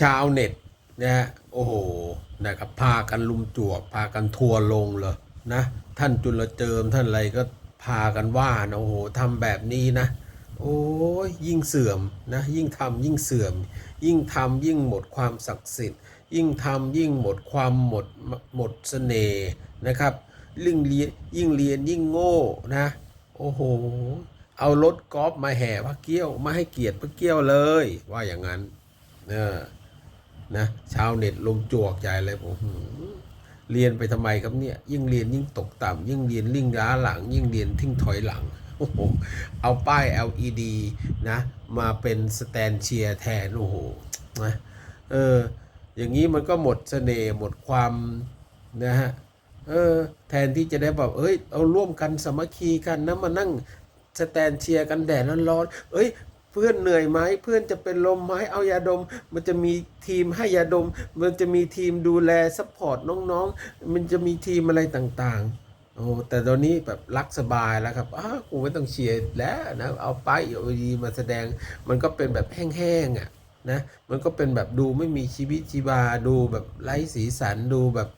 ชาวเน็ตนะฮะโอ้โหนะครับพากันลุมจวกพากันทัวร์ลงเลยนะท่านจุลเจิมท่านอะไรก็พากันว่านะโอ้โหทำแบบนี้นะ โอ้ยยิ่งเสื่อมนะยิ่งทำยิ่งเสื่อม ยิ่งทำยิ่งหมดความศักดิ์สิทธิ์ยิ่งทำยิ่งหมดความหมดหมดเสน่ห์นะครับยิ่งเรียนยิ่งเรียนยิ่งโง่นะโอ้โหเอารถกอล์ฟมาแห่พระเกี้ยว มาให้เกียรติพระเกี้ยวเลย ว่าอย่างนั้นเออ นะชาวเน็ตลมจวกใจเลยผมเรียนไปทำไมครับเนี่ย ยิ่งเรียนยิ่งตกต่ำยิ่งเรียนยิ่งล้าหลัง ยิ่งเรียนทิ้งถอยหลังโอ้โหเอาป้าย LED นะ มาเป็นสแตนเชียร์แทนโอ้โหนะเอออย่างนี้มันก็หมดเสน่ห์หมดความนะฮะเออแทนที่จะได้แบบเอ้ยเอาร่วมกันสมัคคีกันนะมานั่งสแตนเชียร์กันแดดร้อนๆเอ้ย พื่อนเหนื่อยไหมเพื่อนจะเป็นลมไหมเอายาดม มันจะมีทีมให้ยาดม มันจะมีทีมดูแลซัพพอร์ตน้องๆ มันจะมีทีมอะไรต่างๆโอ้แต่ตอนนี้แบบรักสบายแล้วครับอ้ากูไม่ต้องเชียร์แล้วนะเอาป้ายเอาดีมาแสดง มันก็เป็นแบบแห้งๆอะนะมันก็เป็นแบบดูไม่มีชีวิตชีวาดูแบบไร้สีสันดูแบบ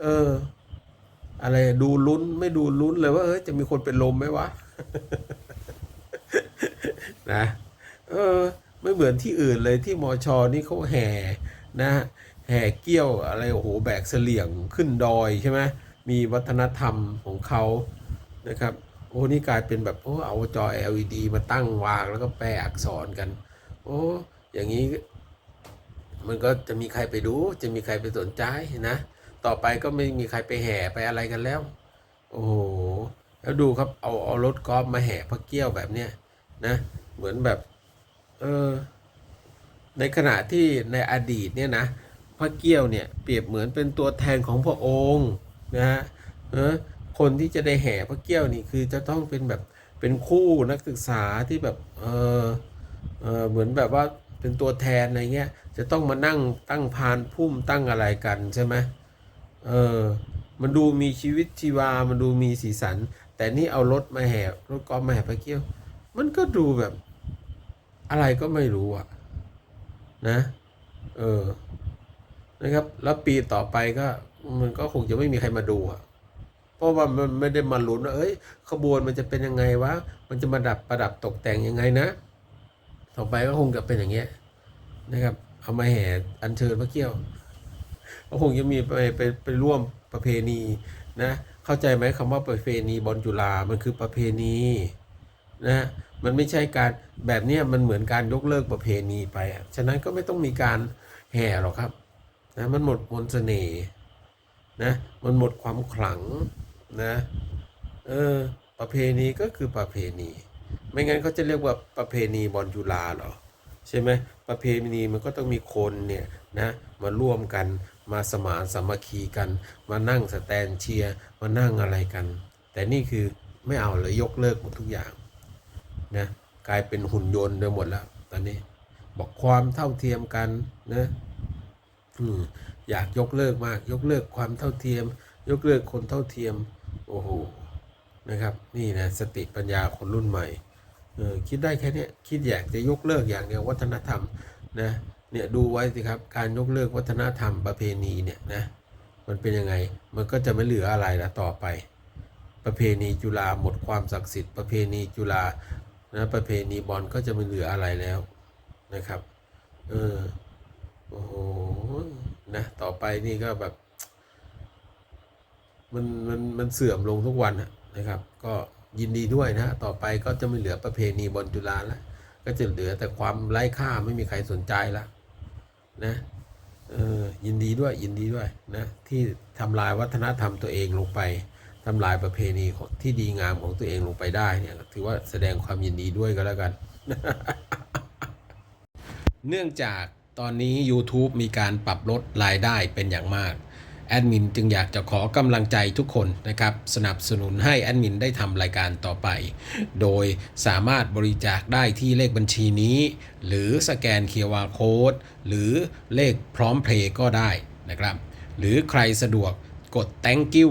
เออ อะไรดูลุ้นไม่ดูลุ้นเลยว่าเออจะมีคนเป็นลมไหมวะ นะเออไม่เหมือนที่อื่นเลยที่มอชอนี่เขาแห่นะแห่เกี้ยวอะไรโอ้โหแบกเสลี่ยงขึ้นดอยใช่ไหมมีวัฒนธรรมของเขานะครับโอ้นี่กลายเป็นแบบโอ้เอาจอ LED มาตั้งวางแล้วก็แปลอักษรกัน โอ้อย่างนี้ มันก็จะมีใครไปดู จะมีใครไปสนใจนะ ต่อไปก็ไม่มีใครไปแห่ไปอะไรกันแล้ว โอ้โหแล้วดูครับเอาเอารถกอล์ฟมาแห่พระเกี้ยวแบบเนี้ย นะเหมือนแบบเออในขณะที่ในอดีตเนี่ยนะพระเกี้ยวเนี่ยเปรียบเหมือนเป็นตัวแทนของพระองค์นะฮะคนที่จะได้แห่พระเกี้ยวนี่คือจะต้องเป็นแบบเป็นคู่นักศึกษาที่แบบเออเออเหมือนแบบว่าเป็นตัวแทนอะไรเงี้ยจะต้องมานั่งตั้งพานพุ่มตั้งอะไรกันใช่ไหมเออมันดูมีชีวิตชีวา มันดูมีสีสัน แต่นี่เอารถมาแห่รถกอล์ฟมาแห่พระเกี้ยว มันก็ดูแบบ อะไรก็ไม่รู้อะนะ เออ นะครับ แล้วปีต่อไปก็ มันก็คงจะไม่มีใครมาดูอะเพราะว่ามันไม่ได้มาลุ้นว่าเอ้ย ขบวนมันจะเป็นยังไงวะ มันจะมาดับประดับตกแต่งยังไงนะ ต่อไปก็คงจะเป็นอย่างเงี้ย นะครับ เอามาแห่อัญเชิญพระเกี้ยวก็คงจะมีไปไปไปร่วมประเพณีนะ เข้าใจไหมคำว่าประเพณีบอลจุฬามันคือประเพณี นะมันไม่ใช่การแบบนี้มันเหมือนการยกเลิกประเพณีไปฉะนั้นก็ไม่ต้องมีการแห่หรอกครับนะมันหมดมนต์เสน่ห์นะมันหมดความขลังนะเออประเพณีก็คือประเพณี ไม่งั้นเขาจะเรียกว่าประเพณีบอลจุฬาหรอใช่ไหมประเพณีมันก็ต้องมีคนเนี่ยนะมาร่วมกันมาสมานสามัคคีกัน มานั่งสแตนเชียร์มานั่งอะไรกัน แต่นี่คือไม่เอาเลยยกเลิกหมดทุกอย่าง นะกลายเป็นหุ่นยนต์ไปหมดแล้วตอนนี้ บอกความเท่าเทียมกันนะอยากยกเลิกมาก ยกเลิกความเท่าเทียม ยกเลิกคนเท่าเทียม โอ้โหนะครับ นี่นะสติปัญญาคนรุ่นใหม่เออคิดได้แค่นี้คิดอยากจะยกเลิกอย่างเดียววัฒนธรรมนะเนี่ยดูไว้สิครับการยกเลิกวัฒนธรรมประเพณีเนี่ยนะมันเป็นยังไงมันก็จะไม่เหลืออะไรและต่อไป ประเพณีจุฬาหมดความศักดิ์สิทธิ์ประเพณีจุฬา นะประเพณีบอลก็จะไม่เหลืออะไรแล้วนะครับ เออโอ้โหนะต่อไปนี่ก็แบบ มันมันมันเสื่อมลงทุกวันนะครับ ก็ยินดีด้วยนะ ต่อไปก็จะไม่เหลือประเพณีบอลจุฬาแล้วก็จะเหลือแต่ความไร้ค่าไม่มีใครสนใจละนะเออยินดีด้วยยินดีด้วยนะที่ทำลายวัฒนธรรมตัวเองลงไป ทำลายประเพณีของที่ดีงามของตัวเองลงไปได้เนี่ยถือว่าแสดงความยินดีด้วยก็แล้วกัน เนื่องจากตอนนี้ YouTube มีการปรับลดรายได้เป็นอย่างมาก แอดมินจึงอยากจะขอกำลังใจทุกคนนะครับ สนับสนุนให้แอดมินได้ทำรายการต่อไป โดยสามารถบริจาคได้ที่เลขบัญชีนี้ หรือสแกน QR Code หรือเลขพร้อมเพลย์ก็ได้นะครับ หรือใครสะดวกกด thank you